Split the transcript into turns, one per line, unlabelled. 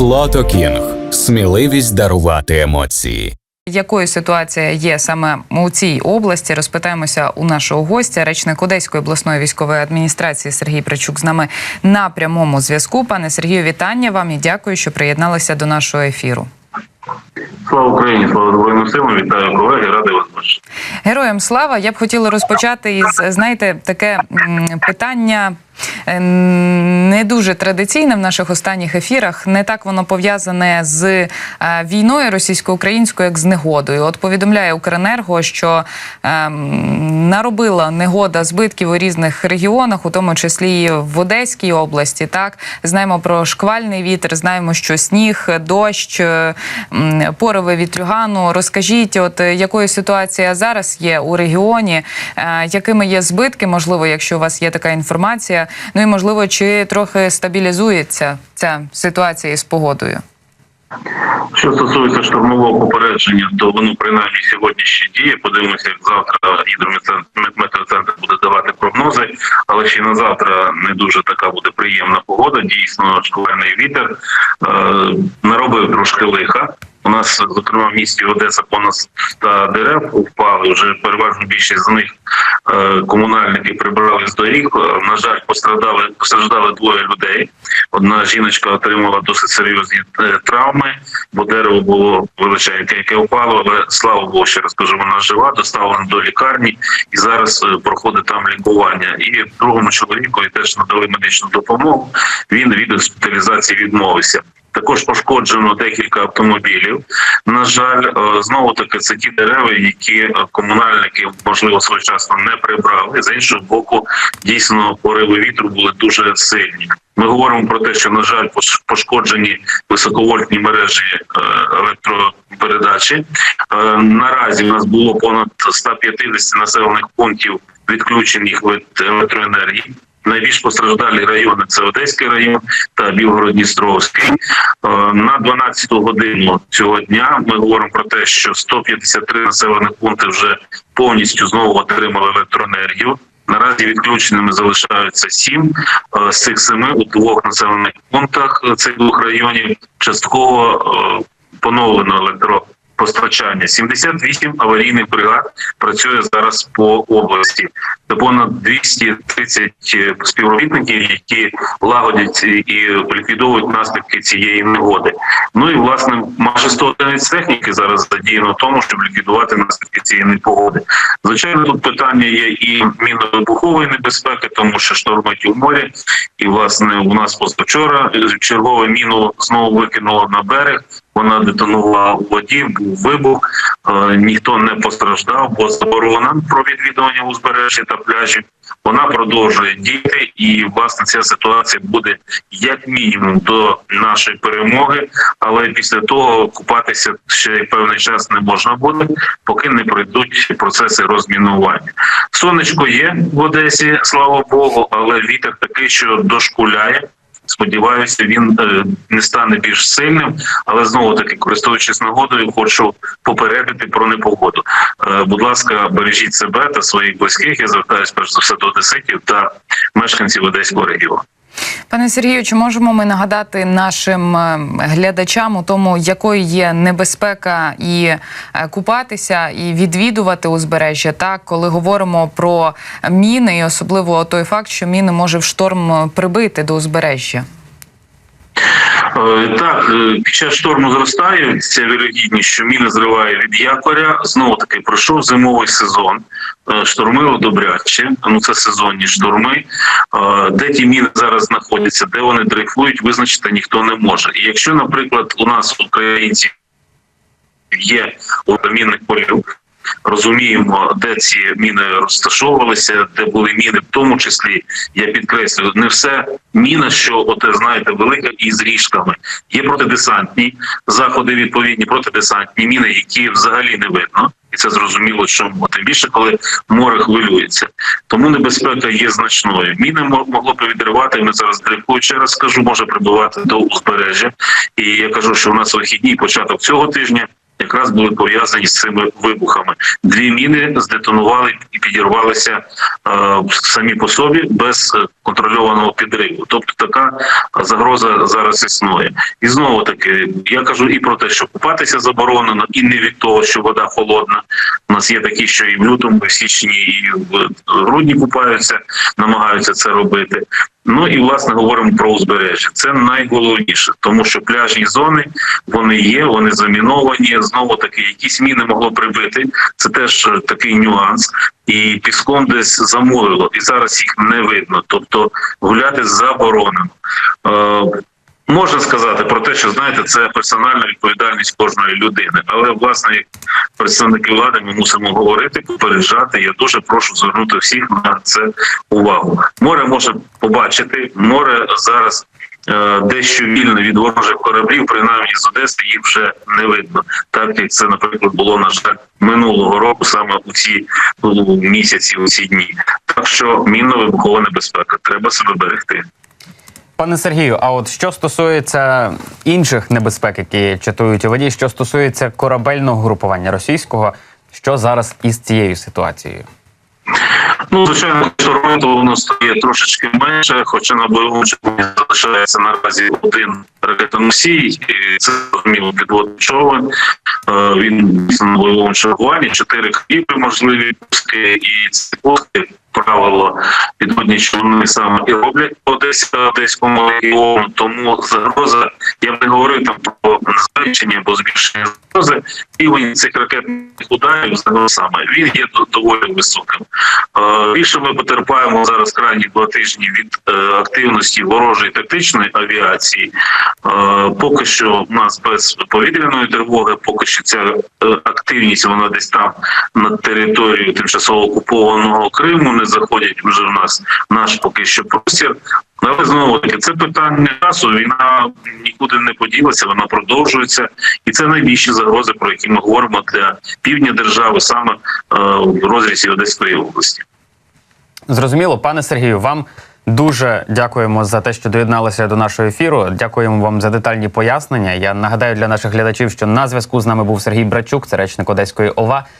Флото Кінг. Сміливість дарувати емоції.
Якою ситуація є саме у цій області? Розпитаємося у нашого гостя, речник Одеської обласної військової адміністрації Сергій Причук з нами на прямому зв'язку. Пане Сергію, вітання вам і дякую, що приєдналися до нашого ефіру.
Слава Україні, слава Збройним силам, вітаю колеги, радий вас бачити.
Героям слава! Я б хотіла розпочати із знаєте таке питання. Е, Не дуже традиційне в наших останніх ефірах. Не так воно пов'язане з е, війною російсько-українською, як з негодою. От повідомляє Укренерго, що е, наробила негода збитків у різних регіонах, у тому числі і в Одеській області. Так знаємо про шквальний вітер, знаємо, що сніг, дощ, е, пориви вітрюгану. Розкажіть, от якою ситуація зараз є у регіоні, якими є збитки, можливо, якщо у вас є така інформація. Ну і можливо, чи трохи стабілізується ця ситуація із погодою.
Що стосується штурмового попередження, то воно принаймні сьогодні ще діє. Подивимося, як завтра гідрометеоцентр буде давати прогнози, але ще на завтра не дуже така буде приємна погода. Дійсно, шквальний вітер е, наробив трошки лиха. У нас, зокрема, в місті Одеса понад 100 дерев впали. Вже переважно більшість з них комунальники прибрали з доріг. Е, На жаль, пострадали постраждали двоє людей. Одна жіночка отримала досить серйозні е, травми, бо дерево було величезне, яке впало. Але слава Богу, ще раз кажу, вона жива, доставлена до лікарні і зараз е, проходить там лікування. І другому чоловіку теж надали медичну допомогу. Він від госпіталізації відмовився. Також пошкоджено декілька автомобілів. На жаль, е, знову таки це ті дерева, які е, комунальники можливо своєчасно не прибрали. З іншого боку, дійсно пориви вітру були дуже сильні. Ми говоримо про те, що на жаль, пош- пошкоджені високовольтні мережі е, електропередачі. Наразі у нас було понад 150 населених пунктів відключених від електроенергії. Найбільш постраждалі райони це Одеський район та Білгород-Дністровський. Е, На 12 годину цього дня ми говоримо про те, що 153 населених пункти вже повністю знову отримали електроенергію. Наразі відключеними залишаються сім Е, з цих семи у двох населених пунктах е, цих двох районів частково поновлено електропостачання. 78 аварійних бригад працює зараз по області. Це понад 230 співробітників, які лагодять і ліквідовують наслідки цієї негоди. Ну і власне майже 100 одиниць техніки зараз задіяно в тому, щоб ліквідувати наслідки цієї непогоди. Звичайно, тут питання є і мінно-вибухової небезпеки, тому що штормить у морі. І власне у нас позавчора е, чергове міну знову викинуло на берег. Вона детонувала у воді, був вибух. Е, ніхто не постраждав, бо заборона про відвідування узбережжя та пляжів. Вона продовжує діяти, і власне ця ситуація буде як мінімум до нашої перемоги. Але після того купатися ще певний час не можна буде, поки не пройдуть процеси розмінування. Сонечко є в Одесі, слава Богу, але вітер такий, що дошкуляє. Сподіваюся, він е, не стане більш сильним, але знову таки, користуючись нагодою, хочу попередити про непогоду. Е, будь ласка, бережіть себе та своїх близьких. Я звертаюся перш за все до одеситів та мешканців Одеського регіону.
Пане Сергію, чи можемо ми нагадати нашим е, глядачам у тому, якою є небезпека і е, купатися, і відвідувати узбережжя, так коли говоримо про міни, і особливо той факт, що міни може в шторм е, прибити до узбережжя?
Е, Так, е, під час шторму зростає ця вірогідність, що міни зриває від якоря. Знову таки пройшов зимовий сезон. Е, Штормило. Ну це сезонні шторми. Де ті міни зараз знаходяться, де вони дрейфують, визначити ніхто не може. І якщо, наприклад, у нас українці є у мінних полів. Розуміємо, де ці міни розташовувалися, де були міни, в тому числі я підкреслюю, не все міна, що от знаєте, велика і з ріжками. Є протидесантні заходи, відповідні протидесантні міни, які взагалі не видно, і це зрозуміло, чому тим більше, коли море хвилюється. Тому небезпека є значною. Міни мо- могло повідривати. Ми зараз дрейфують, ще раз скажу, може прибувати до узбережжя. І я кажу, що у нас вихідні початок цього тижня. Якраз були пов'язані з цими вибухами. Дві міни здетонували і підірвалися е, самі по собі без контрольованого підриву. Тобто така загроза зараз існує. І знову таки, я кажу і про те, що купатися заборонено, і не від того, що вода холодна. У нас є такі, що і в лютому, і в січні, і в грудні купаються, намагаються це робити. Ну і власне говоримо про узбережжя. Це найголовніше, тому що пляжні зони вони є, вони заміновані. Знову таки, якісь міни могло прибити. Це теж е, такий нюанс. І піском десь замулило, і зараз їх не видно. Тобто гуляти заборонено. Можна сказати про те, що знаєте, це персональна відповідальність кожної людини. Але власне, як представники влади, ми мусимо говорити, попереджати. Я дуже прошу звернути всіх на це увагу. Море може побачити, море зараз. е, Дещо вільне від ворожих кораблів, принаймні з Одеси їх вже не видно, так як це, наприклад, було на жаль минулого року, саме у ці місяці, у ці дні. Так що мінно-вибухова небезпека, треба себе берегти.
Пане Сергію, а от що стосується інших небезпек, які чатують у воді, що стосується корабельного групування російського, що зараз із цією ситуацією?
Ну, звичайно, Торонто воно стає трошечки менше, хоча на бойовому човні залишається наразі один ракетоносій, і це зрозуміло підводний човен. Е, Він на бойовому чергуванні, чотири кріпи можливі пуски, і ці пуски правило підводні човни саме і роблять по Одесі Одеському регіону. Тому загроза, я б не говорив там про зменшення або збільшення загрози, рівень цих ракетних ударів саме він є доволі високим. Е, Більше ми потерпаємо зараз крайні два тижні від е, активності ворожої тактичної авіації. Е, Поки що в нас без повітряної тривоги, поки що ця активність вона десь там на територію тимчасово окупованого Криму не заходять вже в нас в наш поки що простір. Але знову таки це питання часу. Війна нікуди не поділася, вона продовжується, і це найбільші загрози, про які ми говоримо для півдня держави, саме е, в розрізі Одеської області.
Зрозуміло, пане Сергію, вам дуже дякуємо за те, що доєдналися до нашого ефіру. Дякуємо вам за детальні пояснення. Я нагадаю для наших глядачів, що на зв'язку з нами був Сергій Брачук, це речник Одеської ОВА.